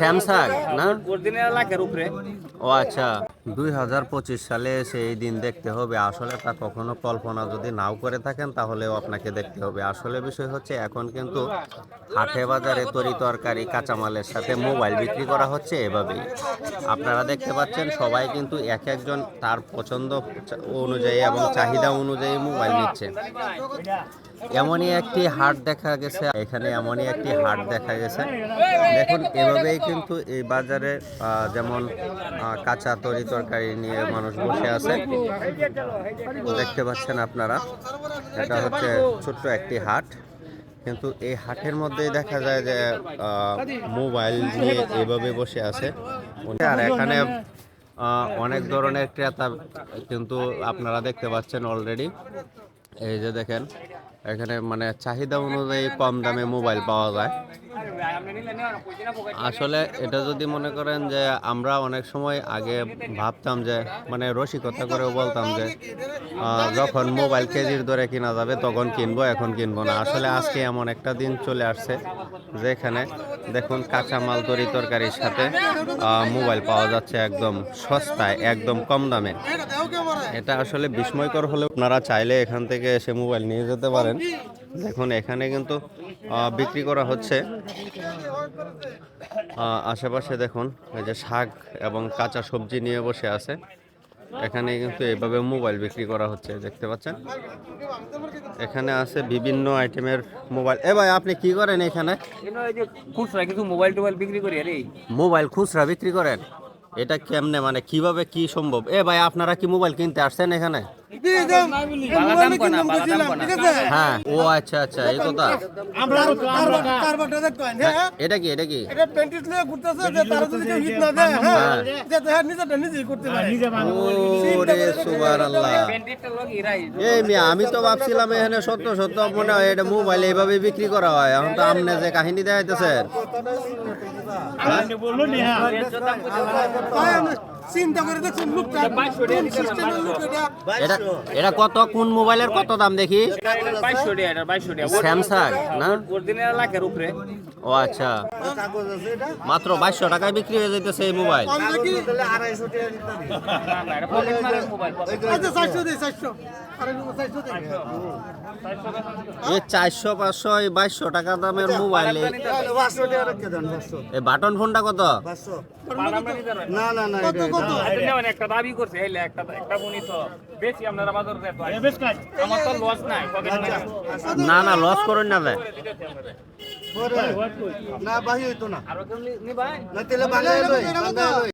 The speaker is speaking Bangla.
স্যামসাং না? উপরে। ও আচ্ছা। দুই হাজার পঁচিশ সালে এসে এই দিন দেখতে হবে। আসলে তা কখনো কল্পনা যদি নাও করে থাকেন তাহলেও আপনাকে দেখতে হবে। আসলে বিষয় হচ্ছে এখন কিন্তু হাটে বাজারে তরি তরকারি কাঁচামালের সাথে মোবাইল বিক্রি করা হচ্ছে এভাবেই। আপনারা দেখতে পাচ্ছেন সবাই কিন্তু এক একজন তার পছন্দ অনুযায়ী এবং চাহিদা অনুযায়ী মোবাইল নিচ্ছে। এমনই একটি হাট দেখা গেছে। এখানে এমনই একটি হাট দেখা গেছে। দেখুন, এভাবেই কিন্তু এই বাজারে যেমন কাঁচা তরি তরকারি নিয়ে মানুষ বসে আছে। দেখতে পাচ্ছেন আপনারা, এটা হচ্ছে ছোট্ট একটি হাট। কিন্তু এই হাটের মধ্যেই দেখা যায় যে মোবাইল নিয়ে এভাবে বসে আছে। আর এখানে অনেক ধরনের ক্রেতা কিন্তু আপনারা দেখতে পাচ্ছেন অলরেডি। এই যে দেখেন এখানে মানে চাহিদা অনুযায়ী কম দামে মোবাইল পাওয়া যায়। আসলে এটা যদি মনে করেন যে আমরা অনেক সময় আগে ভাবতাম যে মানে রসিকতা করেও বলতাম যে যখন মোবাইল কেজির দরে কিনা যাবে তখন কিনবো, এখন কিনবো না। আসলে আজকে এমন একটা দিন চলে আসছে যেখানে দেখুন কাঁচামাল তরি তরকারির সাথে মোবাইল পাওয়া যাচ্ছে একদম সস্তায়, একদম কম দামে। এটা আসলে বিস্ময়কর হলেও আপনারা চাইলে এখান থেকে এসে মোবাইল নিয়ে যেতে পারেন। দেখুন এখানে কিন্তু বিক্রি করা হচ্ছে। আশেপাশে দেখুন এই যে শাক এবং কাঁচা সবজি নিয়ে বসে আছে। এখানে কিন্তু এইভাবে মোবাইল বিক্রি করা হচ্ছে দেখতে পাচ্ছেন? এখানে আছে বিভিন্ন আইটেমের মোবাইল। এ ভাই আপনি কি করেন এখানে? খুচরা কিছু মোবাইল টোবাইল বিক্রি করি আরে মোবাইল খুচরা বিক্রি করেন? এটা কেমনে মানে কীভাবে কি সম্ভব? এ ভাই আপনারা কি মোবাইল কিনতে আসছেন এখানে? বালা দাম কোনা বালা দাম কোনা হ্যাঁ ও আচ্ছা আচ্ছা এই কথা আমরা কারবারটা দেখতে হয়? হ্যাঁ এটা কি এটা কি? এটা পেন্টিস নিয়ে ঘুরতেছে যে তারা যদি কেউ হিট না দেয় হ্যাঁ? যে হ্যাঁ নিজেরটা নিজেই করতে পারে। ওরে সুবহানাল্লাহ প্যান্টিটা লোক ইরাই এই মিয়া আমি তো ভাবছিলাম এখানে সত্য সত্য মনে হয় এটা মোবাইল এইভাবে বিক্রি করা হয়। এখন তো আপনি যে কাহিনী দেখাইতেছেন লোক এটা? কত কোন মোবাইলের কত দাম দেখি? স্যামসাং না? লাখের উপরে। ও আচ্ছা। মাত্র বাইশশো টাকায় বিক্রি হয়ে যাইতেছে এই মোবাইল। কম নাকি না না এটা পকেট মারের মোবাইল আচ্ছা চারশো এই পাঁচশো এই বাইশশো টাকা দামের মোবাইল এই বাটন ফোনটা কত? না না না কত কত? একটা দাবি করছে একটা একটা ফোনই তো। বেশি আপনারা বাজার আমার তো লস নাই না না লস করুন না ভাই। না বাহি হইতো না। না তেলে বাংলায়